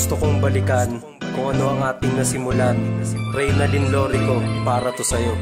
Gusto kong balikan kung ano ang ating nasimulan. Reynalyn Lorico, para to sa'yo.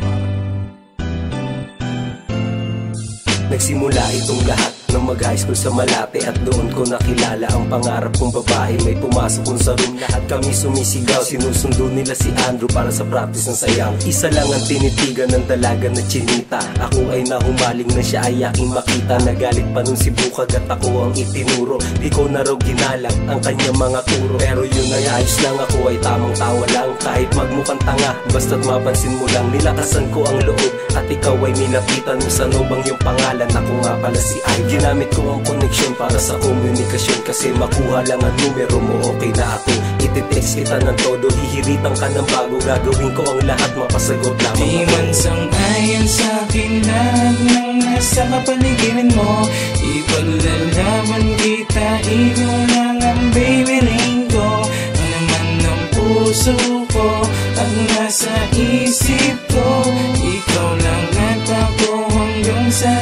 Nagsimula itong lahat nang mag-high school sa Malate At doon ko nakilala ang pangarap kong babae. May pumasok kong sa room, lahat. Kami sumisigaw Sinusundo nila si Andrew para sa practice ng sayaw Isa lang ang tinitigan ng dalaga na chinita. Ako ay nahumaling na siya ay aking makita. Nagalit pa nun si Bukag at ako ang itinuro. Di ko na raw ginalang ang kanyang mga kuro Pero yun ay ayos lang ako ay tamang tawa lang. Kahit magmukhang tanga, basta't mapansin mo lang Nilakasan ko ang loob. At ikaw ay nilapitan mo Sa bang yung pangalan, ako nga pala si Ivy Ginamit ko ang connection para sa komunikasyon Kasi makuha lang ang numero mo Okay na ako. Ititext kita ng todo Hihiritan ka ng bago. Gagawin ko ang lahat Mapasagot lamang Di man sang ayon sa akin Lahat ng nasa kapaligiran mo. Ipaglalaman kita Ikaw lang ang baby ring ko. Ano naman puso ko At nasa isip ko. Ikaw lang at ako Hanggang sa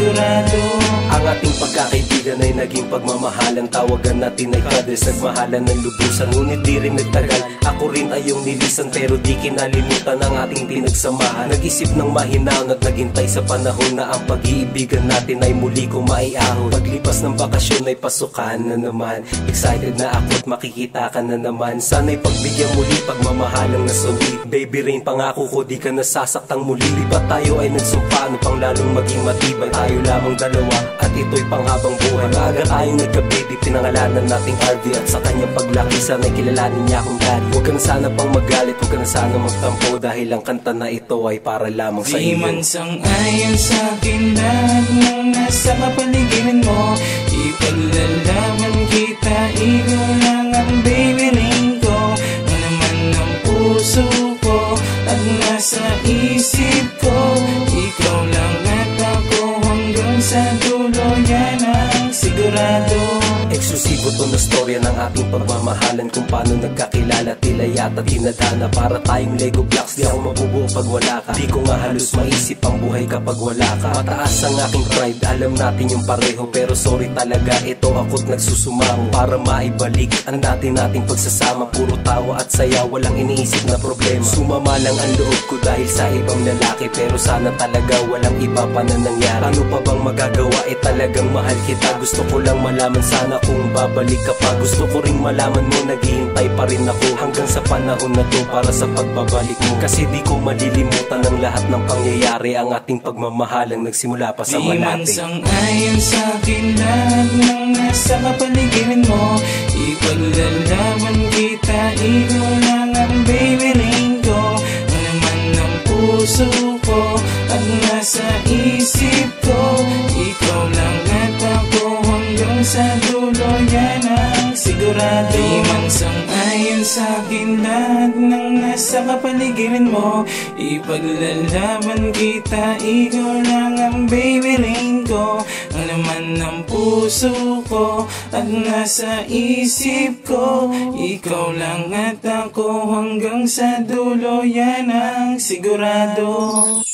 ang sigurado Ang ating pagkakaibigan ay naging pagmamahalan Tawagan natin ay kades Nagmahalan ng lubusan. Ngunit di rin nagtagal Ako rin ay yung nilisan. Pero di kinalimutan ang ating pinagsamahan. Nag-isip ng mahinaw At naghintay sa panahon na ang pag-iibigan natin Ay muli ko maiahon. Paglipas ng bakasyon ay pasukan na naman. Excited na ako at makikita ka na naman. Sana'y pagbigyan muli Pagmamahalang nasawi Baby rain pangako ko di ka nasasaktang muli. Lipat tayo ay nagsumpa? Ano pang lalong maging matibay? Tayo lamang dalawa At ito'y panghabang buhay. Maaga tayong nagka-baby Pinangalanan nating RV At sa kanyang paglaki Sana'y kilalanin niya akong daddy Huwag ka na sana pang magalit Huwag ka na sana magtampo. Dahil ang kanta na ito ay para lamang sa Di iyo. man sang ayon sa akin Lahat ng nasa kapaligiran Sa dulo Yan ang sigurado Eksklusibo to na storya ng ating pagmamahalan Kung paano nagkakilala tila yata dinadana Para tayong Lego blocks Di ako mabubuo pag wala ka. Di ko nga halos maisip ang buhay kapag wala ka. Mataas ang aking pride Alam natin yung pareho. Pero sorry talaga Ito ako't nagsusumamo Para maibalik ang dati nating pagsasama Puro tawa at saya Walang iniisip na problema. Sumama lang ang loob ko dahil sa ibang lalaki Pero sana talaga walang iba pa na nangyari. Ano pa bang magagawa? Eh talagang mahal kita. Gusto ko lang malaman sana kung babalik ka pa Gusto ko ring malaman mo naghihintay pa rin ako. Hanggang sa panahon na to para sa pagbabalik mo. Kasi di ko malilimutan ang lahat ng pangyayari. Ang ating pagmamahalang nagsimula pa sa Di man Malate sang ayon sa akin Lahat ng nasa kapaligiran mo. Ipaglalaman kita Ikaw lang ang baby ring ko. Ano naman ang puso Sa dulo Yan ang sigurado. Di man sang ayon sa akin Lahat ng nasa kapaligiran mo. Ipaglalaban kita Ikaw lang ang baby ring ko. Ano naman ang puso ko At nasa isip ko. Ikaw lang at ako Hanggang sa dulo Yan ang sigurado